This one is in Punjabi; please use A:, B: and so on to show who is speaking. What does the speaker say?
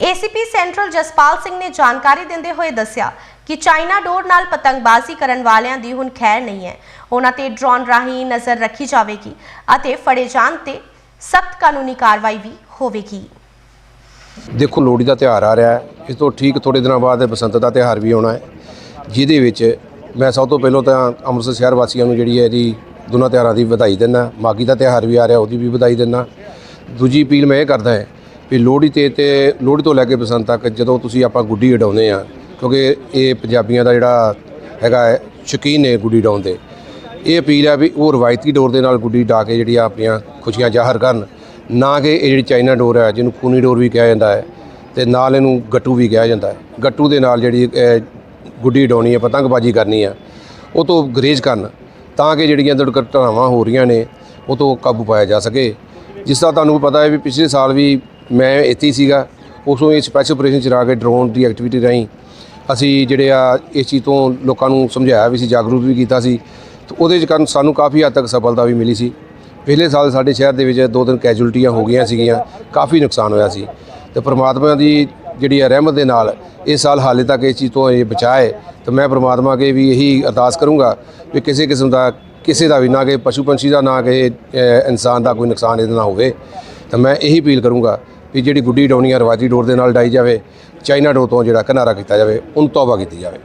A: ਏਸੀਪੀ ਸੈਂਟਰਲ ਜਸਪਾਲ ਸਿੰਘ ਨੇ ਜਾਣਕਾਰੀ ਦਿੰਦੇ ਹੋਏ ਦੱਸਿਆ ਕਿ ਚਾਈਨਾ ਡੋਰ ਨਾਲ ਪਤੰਗਬਾਜ਼ੀ ਕਰਨ ਵਾਲਿਆਂ ਦੀ ਹੁਣ ਖੈਰ ਨਹੀਂ ਹੈ। ਉਹਨਾਂ ਤੇ ਡਰੋਨ ਰਾਹੀਂ ਨਜ਼ਰ ਰੱਖੀ ਜਾਵੇਗੀ ਅਤੇ ਫੜੇ ਜਾਣ ਤੇ ਸਖਤ ਕਾਨੂੰਨੀ ਕਾਰਵਾਈ ਵੀ ਹੋਵੇਗੀ।
B: ਦੇਖੋ, ਲੋਹੜੀ ਦਾ ਤਿਉਹਾਰ ਆ ਰਿਹਾ ਹੈ। ਇਸ ਤੋਂ ਠੀਕ ਥੋੜੇ ਦਿਨਾਂ ਬਾਅਦ ਬਸੰਤ ਦਾ ਤਿਉਹਾਰ ਵੀ ਆਉਣਾ ਹੈ, ਜਿਹਦੇ ਵਿੱਚ ਮੈਂ ਸਭ ਤੋਂ ਪਹਿਲਾਂ ਤਾਂ ਅੰਮ੍ਰਿਤਸਰ ਸ਼ਹਿਰ ਵਾਸੀਆਂ ਨੂੰ ਜਿਹੜੀ ਹੈ ਇਹਦੀ ਦੋਨਾਂ ਤਿਉਹਾਰਾਂ ਦੀ ਵਧਾਈ ਦਿੰਦਾ। ਮਾਗੀ ਦਾ ਤਿਉਹਾਰ ਵੀ ਆ ਰਿਹਾ, ਉਹਦੀ ਵੀ ਵਧਾਈ ਦਿੰਦਾ। ਦੂਜੀ ਅਪੀਲ ਮੈਂ ਇਹ ਕਰਦਾ ਹਾਂ ਵੀ ਲੋਹੜੀ ਤੇ ਤੇ ਲੋਹੜੀ ਤੋਂ ਲੈ ਕੇ ਬਸੰਤ ਤੱਕ ਜਦੋਂ ਤੁਸੀਂ ਆਪਾਂ ਗੁੱਡੀ ਉਡਾਉਂਦੇ ਆ ਕਿਉਂਕਿ ਇਹ ਪੰਜਾਬੀਆਂ ਦਾ ਜਿਹੜਾ ਹੈਗਾ ਹੈ, ਸ਼ੌਕੀਨ ਨੇ ਗੁੱਡੀ ਉਡਾਉਣ ਦੇ। ਇਹ ਅਪੀਲ ਹੈ ਵੀ ਉਹ ਰਵਾਇਤੀ ਡੋਰ ਦੇ ਨਾਲ ਗੁੱਡੀ ਡਾ ਕੇ ਜਿਹੜੀਆਂ ਆਪਣੀਆਂ ਖੁਸ਼ੀਆਂ ਜ਼ਾਹਰ ਕਰਨ, ਨਾ ਕਿ ਇਹ ਜਿਹੜੀ ਚਾਈਨਾ ਡੋਰ ਹੈ, ਜਿਹਨੂੰ ਕੂਨੀ ਡੋਰ ਵੀ ਕਿਹਾ ਜਾਂਦਾ ਹੈ, ਤੇ ਨਾਲ ਇਹਨੂੰ ਗੱਟੂ ਵੀ ਕਿਹਾ ਜਾਂਦਾ ਹੈ। ਗੱਟੂ ਦੇ ਨਾਲ ਜਿਹੜੀ ਗੁੱਡੀ ਉਡਾਉਣੀ ਹੈ, ਪਤੰਗਬਾਜ਼ੀ ਕਰਨੀ ਹੈ, ਉਹ ਤੋਂ ਗਰੇਜ ਕਰਨ, ਤਾਂ ਕਿ ਜਿਹੜੀਆਂ ਦੁਰਘਟਨਾਵਾਂ ਹੋ ਰਹੀਆਂ ਨੇ, ਉਹ ਤੋਂ ਕਾਬੂ ਪਾਇਆ ਜਾ ਸਕੇ। ਜਿਸ ਦਾ ਤੁਹਾਨੂੰ ਪਤਾ ਹੈ ਵੀ ਪਿਛਲੇ ਸਾਲ ਵੀ ਮੈਂ ਇੱਥੇ ਹੀ ਸੀਗਾ, ਉਸੋਂ ਇਹ ਸਪੈਸ਼ਲ ਆਪਰੇਸ਼ਨ ਚਲਾ ਕੇ ਡਰੋਨ ਦੀ ਐਕਟੀਵਿਟੀ ਰਾਹੀਂ ਅਸੀਂ ਜਿਹੜੇ ਆ ਇਸ ਚੀਜ਼ ਤੋਂ ਲੋਕਾਂ ਨੂੰ ਸਮਝਾਇਆ ਵੀ ਸੀ ਜਾਗਰੂਕ ਵੀ ਕੀਤਾ ਸੀ, ਤੇ ਉਹਦੇ ਕਾਰਨ ਸਾਨੂੰ ਕਾਫੀ ਹੱਦ ਤੱਕ ਸਫਲਤਾ ਵੀ ਮਿਲੀ ਸੀ। ਪਿਛਲੇ ਸਾਲ ਸਾਡੇ ਸ਼ਹਿਰ ਦੇ ਵਿੱਚ ਦੋ ਤਿੰਨ ਕੈਜੂਲਟੀਆਂ ਹੋ ਗਈਆਂ ਸੀਗੀਆਂ, ਕਾਫੀ ਨੁਕਸਾਨ ਹੋਇਆ ਸੀ। ਤੇ ਪ੍ਰਮਾਤਮਾ ਦੀ ਜਿਹੜੀ ਹੈ ਰਹਿਮਤ ਦੇ ਨਾਲ ਇਸ ਸਾਲ ਹਾਲੇ ਤੱਕ ਇਸ ਚੀਜ਼ ਤੋਂ ਇਹ ਬਚਾਏ, ਤੇ ਮੈਂ ਪ੍ਰਮਾਤਮਾ ਕੇ ਵੀ ਇਹੀ ਅਰਦਾਸ ਕਰੂੰਗਾ ਵੀ ਕਿਸੇ ਕਿਸਮ ਦਾ, ਕਿਸੇ ਦਾ ਵੀ ਨਾ ਕਿ ਪਸ਼ੂ ਪੰਛੀ ਦਾ ਨਾ ਕਿ ਇਨਸਾਨ ਦਾ ਕੋਈ ਨੁਕਸਾਨ ਇਹਦੇ ਨਾਲ ਹੋਵੇ। ਤਾਂ ਮੈਂ ਇਹੀ ਅਪੀਲ ਕਰੂੰਗਾ ਵੀ ਜਿਹੜੀ ਗੁੱਡੀ ਡਾਉਣੀ ਆ ਰਵਾਜੀ ਡੋਰ ਦੇ ਨਾਲ ਡਾਈ ਜਾਵੇ, ਚਾਈਨਾ ਡੋਰ ਤੋਂ ਜਿਹੜਾ ਕਿਨਾਰਾ ਕੀਤਾ ਜਾਵੇ, ਉਹਨੂੰ ਤੌਬਾ ਕੀਤੀ ਜਾਵੇ।